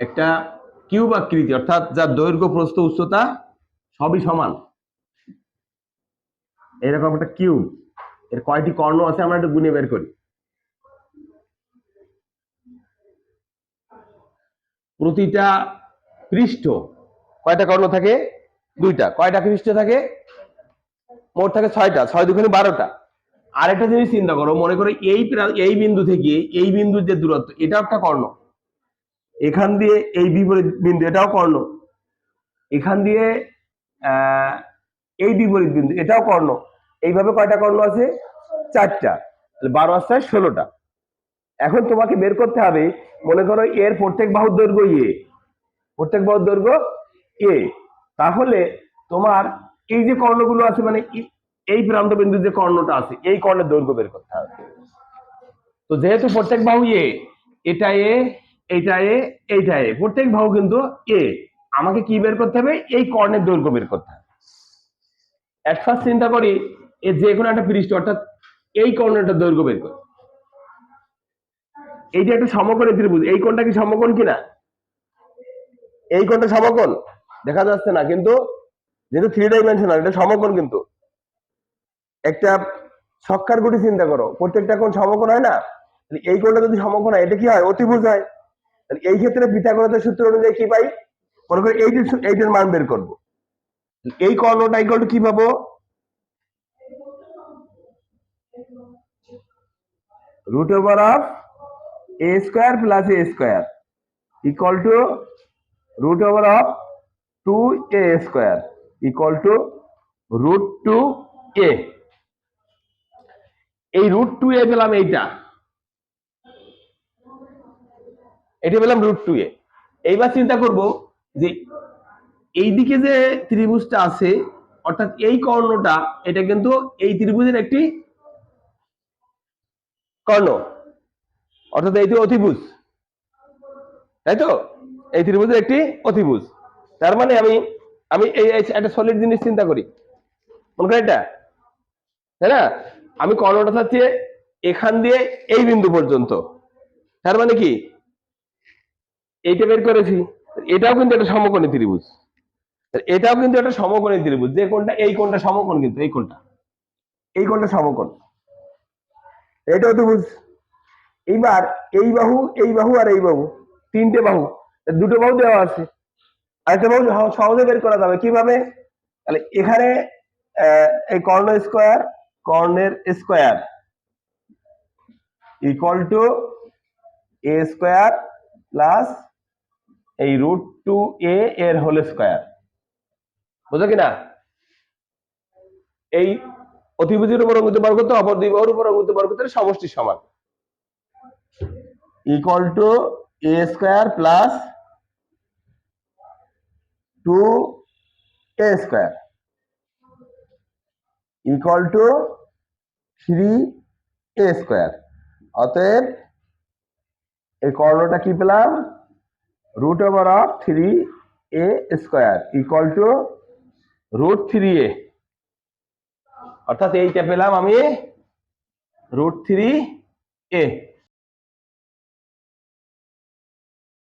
একটা কিউব আকৃতি, অর্থাৎ যার দৈর্ঘ্য, প্রস্থ, উচ্চতা সবই সমান। এরকম একটা কিউব। এর কয়টি কর্ণ আছে আমরা একটু গুণে বের করি। প্রতিটা পৃষ্ঠ কয়টা কর্ণ থাকে? দুইটা। কয়টা পৃষ্ঠ থাকে? মোট থাকে ছয়টা। ছয় দুখানি বারোটা। আরেকটা জিনিস চিন্তা করো, মনে করো এই এই বিন্দু থেকে এই বিন্দুর যে দূরত্ব এটা একটা কর্ণ। এখান দিয়ে এই বিপরীত বিন্দু, এটাও কর্ণ। এখান দিয়ে এই বিপরীত বিন্দু, এটাও কর্ণ। এইভাবে কয়টা কর্ণ আছে? চারটা। বারো আস্তায় ষোলোটা। এখন তোমাকে বের করতে হবে, মনে করো এর প্রত্যেক বাহুর দৈর্ঘ্য এ। প্রত্যেক বাহুর দৈর্ঘ্য এ। তাহলে তোমার এই যে কর্ণগুলো আছে মানে এই- প্রান্ত বিন্দুর যে কর্ণটা আছে, এই কর্ণের দৈর্ঘ্য বের করতে হবে। তো যেহেতু প্রত্যেক বাহু এ, এটা এ এইটা এ এইটা এ। প্রত্যেক বাহু কিন্তু এ। আমাকে কি বের করতে হবে? এই কর্ণের দৈর্ঘ্য বের করতে হবে। এক ফার্স্ট চিন্তা করি এ যে কোনো একটা পৃষ্ঠ, অর্থাৎ এই কর্ণটার দৈর্ঘ্য বের করি। এইটা একটা সমকোণী ত্রিভুজ, এই কোণটা কি সমকোণ কিনা? এই কোণটা সমকোণ? দেখা যাচ্ছে না, কিন্তু যেহেতু থ্রি ডাইমেনশনাল এটা সমকোণ কিন্তু। একটা ছক্কার গুটি চিন্তা করো, প্রত্যেকটা কোণ সমকোণ হয় না? এই কোণটা যদি সমকোণ হয়, এটা কি হয়? অতিভুজ হয়। তাহলে এই ক্ষেত্রে পিথাগোরাসের সূত্র অনুযায়ী কি পাই? মনে করি এইটির এইটার মান বের করব। এই কর্ণটা ইকুয়াল টু কি পাবো? root over of a square plus a square equal to root over of 2a square equal to root 2a এই রুট টু এ পেলাম এইটা। এটা পেলাম রুট টু এ। এইবার চিন্তা করব যে এইদিকে যে ত্রিভুজটা আছে, অর্থাৎ এই কর্ণটা, এটা কিন্তু এই ত্রিভুজের একটি কর্ণ। অর্থাৎ এইটি অতিভুজ। তাই তো? এই ত্রিভুজের একটি অতিভুজ। তার মানে আমি আমি এই এই একটা সলিড জিনিস চিন্তা করি। মনে করেন এটা? তাই না? আমি কর্ণটা চাচ্ছি এখান দিয়ে এই বিন্দু পর্যন্ত। তার মানে কি? এইটা বের করেছি, এটাও কিন্তু একটা সমকোণী ত্রিভুজ। এটাও কিন্তু একটা সমকোণী ত্রিভুজ, যে কোনটা এই কোনটা সমকোণ কিন্তু, এই কোনটা এই কোনটা সমকোণ। এটাও তো বুঝ এইবার এই বাহু এই বাহু আর এই বাহু, তিনটে বাহু, দুটো বাহু দেওয়া আছে। আরেকটা বাহু সহজে বের করা যাবে। কীভাবে? তাহলে এখানে এই কর্ণ স্কোয়ার, কর্ণের square equal to A square plus এই রুট টু এ এর হোল স্কোয়ার বুঝো কিনা? এই অতিভুজের উপর অঙ্কিত বর্গ তো অপর দুই বাহুর উপর অঙ্কিত বর্গের সমষ্টি সমান। Equal to A square plus two A square equal to three A square অতএব এই কর্ণটা কি পেলাম? Root over of three A square equal to root three A অর্থাৎ এইটা পেলাম আমি রুট থ্রি এ